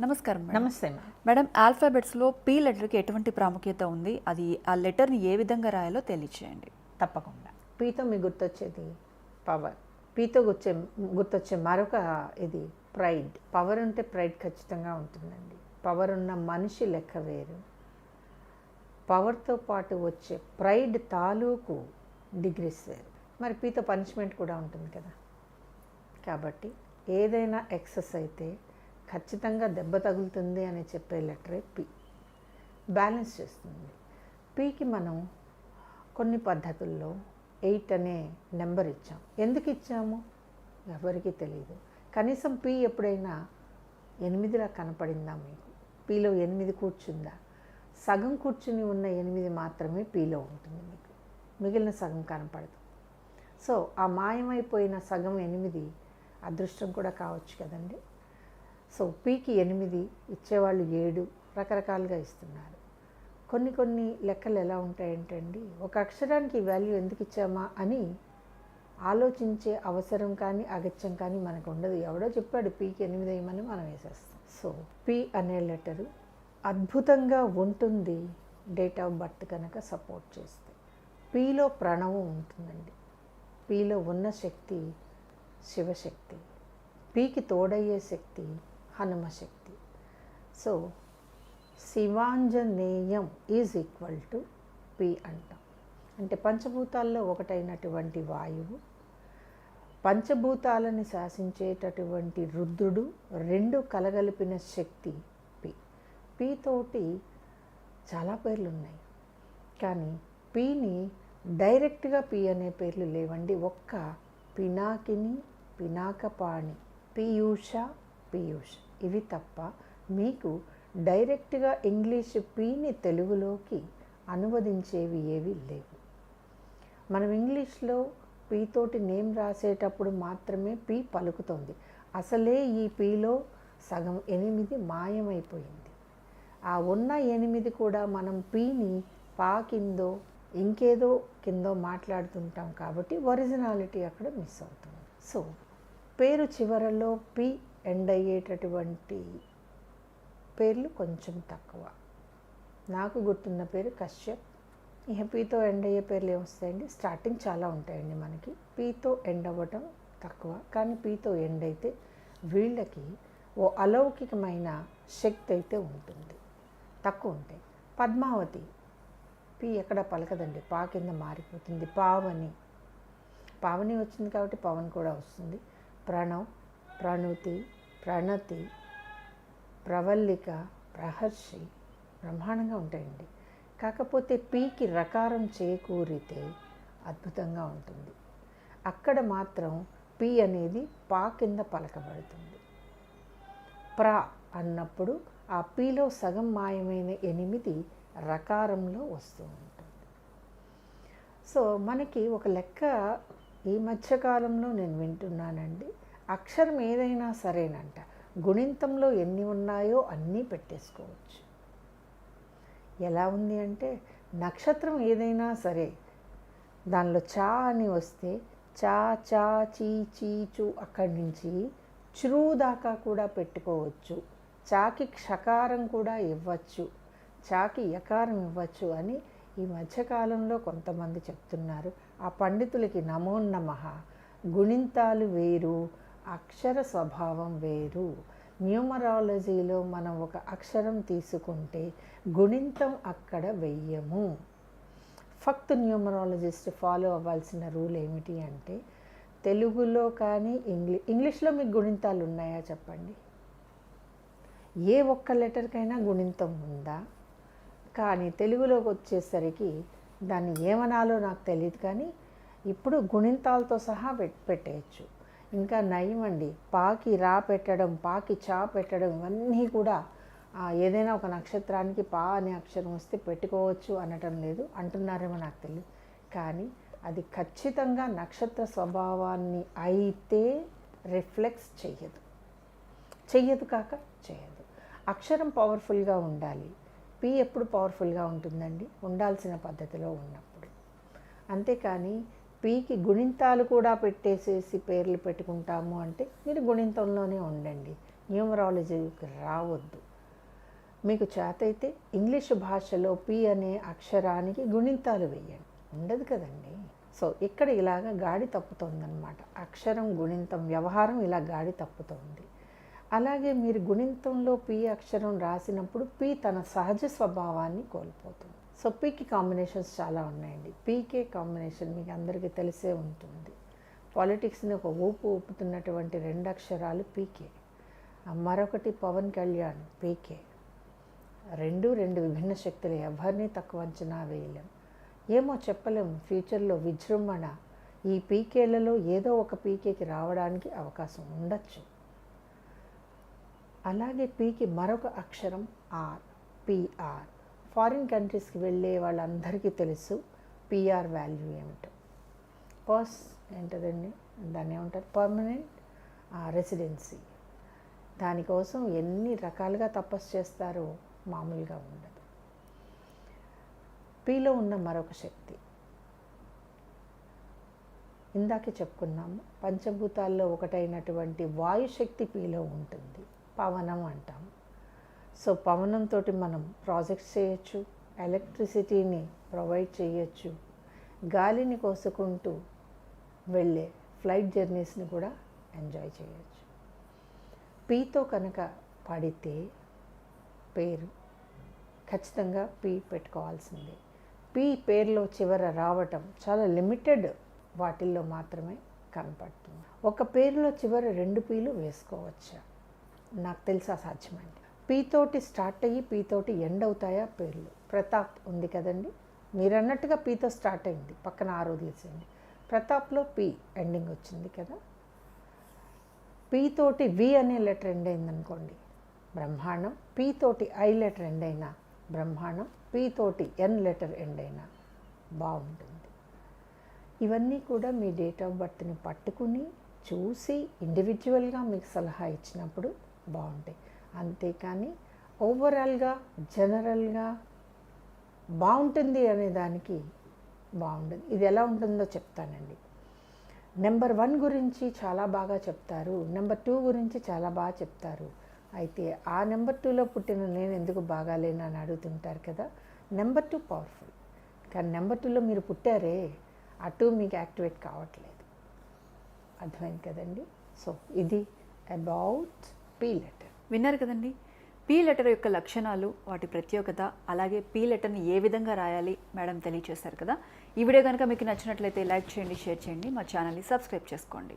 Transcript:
నమస్కారం మేడం. నమస్తే. Madam. ఆల్ఫాబెట్స్లో P లెటర్కి ఎటువంటి ప్రాముఖ్యత ఉంది? అది ఆ లెటర్ని ఏ విధంగా రాయాలో తెలియచేయండి. తప్పకుండా. పీతో మీకు గుర్తొచ్చేది పవర్. పీతో గుర్చే గుర్తొచ్చే మరొక ఇది ప్రైడ్. పవర్ ఉంటే ప్రైడ్ ఖచ్చితంగా ఉంటుందండి. పవర్ ఉన్న మనిషి లెక్క వేరు. పవర్తో పాటు వచ్చే ప్రైడ్ తాలూకు డిగ్రీస్ వేరు. మరి పీతో పనిష్మెంట్ కూడా ఉంటుంది కదా. కాబట్టి ఏదైనా ఎక్సెస్ అయితే ఖచ్చితంగా దెబ్బ తగులుతుంది అని చెప్పే లెటరే పి. బ్యాలెన్స్ చేస్తుంది. పీకి మనం కొన్ని పద్ధతుల్లో ఎయిట్ అనే నెంబర్ ఇచ్చాం. ఎందుకు ఇచ్చాము? ఎవరికీ తెలియదు కనీసం పీ ఎప్పుడైనా ఎనిమిదిలా కనపడిందా మీకు? పీలో ఎనిమిది కూర్చుందా? సగం కూర్చుని ఉన్న ఎనిమిది మాత్రమే పీలో ఉంటుంది మీకు. మిగిలిన సగం కనపడదు. సో ఆ మాయమైపోయిన సగం ఎనిమిది అదృష్టం కూడా కావచ్చు కదండి. సో పీకి ఎనిమిది ఇచ్చేవాళ్ళు ఏడు రకరకాలుగా ఇస్తున్నారు. కొన్ని కొన్ని లెక్కలు ఎలా ఉంటాయంటండి ఒక అక్షరానికి వాల్యూ ఎందుకు ఇచ్చామా అని ఆలోచించే అవసరం కానీ అగత్యం కానీ మనకు ఉండదు. ఎవడో చెప్పాడు పీకి ఎనిమిది వేయమని మనం వేసేస్తాం. సో పీ అనే లెటరు అద్భుతంగా ఉంటుంది డేట్ ఆఫ్ బర్త్ కనుక సపోర్ట్ చేస్తే. పీలో ప్రణవం ఉంటుందండి. పీలో ఉన్న శక్తి శివశక్తి. పీకి తోడయ్యే శక్తి హనుమశక్తి. So Shivanjaneyam is equal to P అంటాం. అంటే పంచభూతాల్లో ఒకటైనటువంటి వాయువు పంచభూతాలని శాసించేటటువంటి రుద్రుడు రెండు కలగలిపిన శక్తి పి. పి తోటి చాలా పేర్లు ఉన్నాయి కానీ పిని డైరెక్ట్గా పి అనే పేర్లు లేవండి. ఒక్క పినాకిని పినాకపాణి పీయూష పీయూష్. ఇవి తప్ప మీకు డైరెక్ట్గా ఇంగ్లీష్ పీని తెలుగులోకి అనువదించేవి ఏవి లేవు. మనం ఇంగ్లీష్లో పీ తోటి నేమ్ రాసేటప్పుడు మాత్రమే పీ పలుకుతుంది. అసలే ఈ పీలో సగం ఎనిమిది మాయమైపోయింది. ఆ ఉన్న ఎనిమిది కూడా మనం పీని పా కిందో ఇంకేదో కిందో మాట్లాడుతుంటాం కాబట్టి ఒరిజినాలిటీ అక్కడ మిస్ అవుతుంది. సో పేరు చివరలో పి ఎండ్ అయ్యేటటువంటి పేర్లు కొంచెం తక్కువ. నాకు గుర్తున్న పేరు కశ్యప్. ఇహ పీతో ఎండ్ అయ్యే పేర్లు ఏమొస్తాయండి స్టార్టింగ్ చాలా ఉంటాయండి మనకి. పీతో ఎండ్ అవ్వటం తక్కువ. కానీ పీతో ఎండ్ అయితే వీళ్ళకి ఓ అలౌకికమైన శక్తి అయితే ఉంటుంది. తక్కువ ఉంటాయి. పద్మావతి పీ ఎక్కడ పలకదండి. పా కింద మారిపోతుంది. పావని. పావని వచ్చింది కాబట్టి పవన్ కూడా వస్తుంది. ప్రణవ్ ప్రణుతి ప్రణతి ప్రవల్లిక ప్రహర్షి బ్రహ్మాండంగా ఉంటాయండి. కాకపోతే పీకి రకారం చేకూరితే అద్భుతంగా ఉంటుంది. అక్కడ మాత్రం పి అనేది పా కింద పలకబడుతుంది. ప్ర అన్నప్పుడు ఆ పీలో సగం మాయమైన ఎనిమిది రకారంలో వస్తూ ఉంటుంది. సో మనకి ఒక లెక్క ఈ మధ్యకాలంలో నేను వింటున్నానండి. అక్షరం ఏదైనా సరేనంట. గుణింతంలో ఎన్ని ఉన్నాయో అన్నీ పెట్టేసుకోవచ్చు. ఎలా ఉంది అంటే నక్షత్రం ఏదైనా సరే దానిలో చా అని వస్తే చా చా చీ చీ చూ అక్కడి నుంచి చ్రూ దాకా కూడా పెట్టుకోవచ్చు. చాకి క్షకారం కూడా ఇవ్వచ్చు. చాకి యకారం ఇవ్వచ్చు అని ఈ మధ్యకాలంలో కొంతమంది చెప్తున్నారు. ఆ పండితులకి నమో నమః. గుణింతాలు వేరు అక్షర స్వభావం వేరు. న్యూమరాలజీలో మనం ఒక అక్షరం తీసుకుంటే గుణింతం అక్కడ వెయ్యము. ఫక్త్ న్యూమరాలజిస్ట్ ఫాలో అవ్వాల్సిన రూల్ ఏమిటి అంటే తెలుగులో కానీ ఇంగ్లీ ఇంగ్లీష్లో మీకు గుణింతాలు ఉన్నాయా చెప్పండి? ఏ ఒక్క లెటర్కైనా గుణింతం ఉందా? కానీ తెలుగులోకి వచ్చేసరికి దాన్ని ఏమనాలో నాకు తెలియదు కానీ ఇప్పుడు గుణింతాలతో సహా పెట్ పెట్టేయచ్చు. ఇంకా నయం అండి పాకి రా పెట్టడం పాకి చా పెట్టడం ఇవన్నీ కూడా ఏదైనా ఒక నక్షత్రానికి పా అనే అక్షరం వస్తే పెట్టుకోవచ్చు అనటం లేదు. అంటున్నారేమో నాకు తెలియదు కానీ అది ఖచ్చితంగా నక్షత్ర స్వభావాన్ని అయితే రిఫ్లెక్స్ చెయ్యదు. చెయ్యదు కాక చేయదు అక్షరం పవర్ఫుల్గా ఉండాలి. పి ఎప్పుడు పవర్ఫుల్గా ఉంటుందండి? ఉండాల్సిన పద్ధతిలో ఉన్నప్పుడు. అంతేకాని పీకి గుణింతాలు కూడా పెట్టేసేసి పేర్లు పెట్టుకుంటాము అంటే మీరు గుణింతంలోనే ఉండండి. న్యూమరాలజీకి రావద్దు. మీకు చేతైతే ఇంగ్లీష్ భాషలో పి అనే అక్షరానికి గుణింతాలు వేయండి. ఉండదు కదండి. సో ఇక్కడ ఇలాగ గాడి తప్పుతోందనమాట అక్షరం గుణింతం వ్యవహారం ఇలా గాడి తప్పుతోంది. అలాగే మీరు గుణింతంలో పి అక్షరం రాసినప్పుడు పి తన సహజ స్వభావాన్ని కోల్పోతుంది. సో పీకి కాంబినేషన్స్ చాలా ఉన్నాయండి. పీకే కాంబినేషన్ మీకు అందరికీ తెలిసే ఉంటుంది. పాలిటిక్స్ని ఒక ఊపు ఊపుతున్నటువంటి రెండు అక్షరాలు పీకే. మరొకటి పవన్ కళ్యాణ్ పీకే. రెండు రెండు విభిన్న శక్తులు ఎవరిని తక్కువ అంచనా వేయలేం. ఏమో చెప్పలేం ఫ్యూచర్లో విజృంభణ. ఈ పీకేలలో ఏదో ఒక పీకేకి రావడానికి అవకాశం ఉండొచ్చు. అలాగే పీకి మరొక అక్షరం ఆర్ పిఆర్ ఫారిన్ కంట్రీస్కి వెళ్ళే వాళ్ళందరికీ తెలుసు పిఆర్ వాల్యూ ఏమిటో. పర్స్ ఏంటదండి? దాన్ని ఏమంటారు? Permanent residency. దానికోసం ఎన్ని రకాలుగా తపస్సు చేస్తారో మామూలుగా ఉండదు. పీలో ఉన్న మరొక శక్తి. ఇందాకే చెప్పుకున్నాము పంచభూతాల్లో ఒకటైనటువంటి వాయుశక్తి పీలో ఉంటుంది. పవనం అంటాము. సో పవనంతో మనం ప్రాజెక్ట్స్ చేయొచ్చు ఎలక్ట్రిసిటీని ప్రొవైడ్ చేయొచ్చు గాలిని కోసుకుంటూ వెళ్ళే ఫ్లైట్ జర్నీస్ని కూడా ఎంజాయ్ చేయొచ్చు. పీతో కనుక పడితే పేరు ఖచ్చితంగా పీ పెట్టుకోవాల్సిందే. పీ పేరులో చివర రావటం చాలా లిమిటెడ్ వాటిల్లో మాత్రమే కనపడుతుంది. ఒక పేరులో చివర రెండు పీలు వేసుకోవచ్చా? నాకు తెలుసా సాధ్యమండి పీతోటి స్టార్ట్ అయ్యి పీతోటి ఎండ్ అవుతాయా పేర్లు. ప్రతాప్ ఉంది కదండి. మీరు అన్నట్టుగా పీతో స్టార్ట్ అయింది. పక్కన ఆరు వదిలేసేయండి. ప్రతాప్లో పీ ఎండింగ్ వచ్చింది కదా. పీ తోటి వి అనే లెటర్ ఎండ్ అయింది అనుకోండి బ్రహ్మాండం. పీ తోటి ఐ లెటర్ ఎండ్ అయినా బ్రహ్మాండం. పీ తోటి ఎన్ లెటర్ ఎండ్ అయినా బాగుంటుంది. ఇవన్నీ కూడా మీ డేట్ ఆఫ్ బర్త్ని పట్టుకుని చూసి ఇండివిజువల్గా మీకు సలహా ఇచ్చినప్పుడు బాగుంటాయి. అంతేకాని ఓవరాల్గా జనరల్గా బాగుంటుంది అనే దానికి బాగుంటుంది ఇది ఎలా ఉంటుందో చెప్తానండి. నెంబర్ వన్ గురించి చాలా బాగా చెప్తారు. నెంబర్ టూ గురించి చాలా బాగా చెప్తారు. అయితే ఆ నెంబర్ టూలో పుట్టిన నేను ఎందుకు బాగాలేను అని అడుగుతుంటారు కదా? Number two powerful. కానీ నెంబర్ టూలో మీరు పుట్టారే ఆ టూ మీకు యాక్టివేట్ కావట్లేదు. అర్థమైంది కదండి? సో ఇది అబౌట్ పీ లెటర్. విన్నారు కదండి. పీ లెటర్ యొక్క లక్షణాలు వాటి ప్రత్యేకత అలాగే పీ లెటర్ని ఏ విధంగా రాయాలి మేడం తెలియచేశారు కదా. ఈ వీడియో కనుక మీకు నచ్చినట్లయితే లైక్ చేయండి షేర్ చేయండి. మా ఛానల్ని సబ్స్క్రైబ్ చేసుకోండి.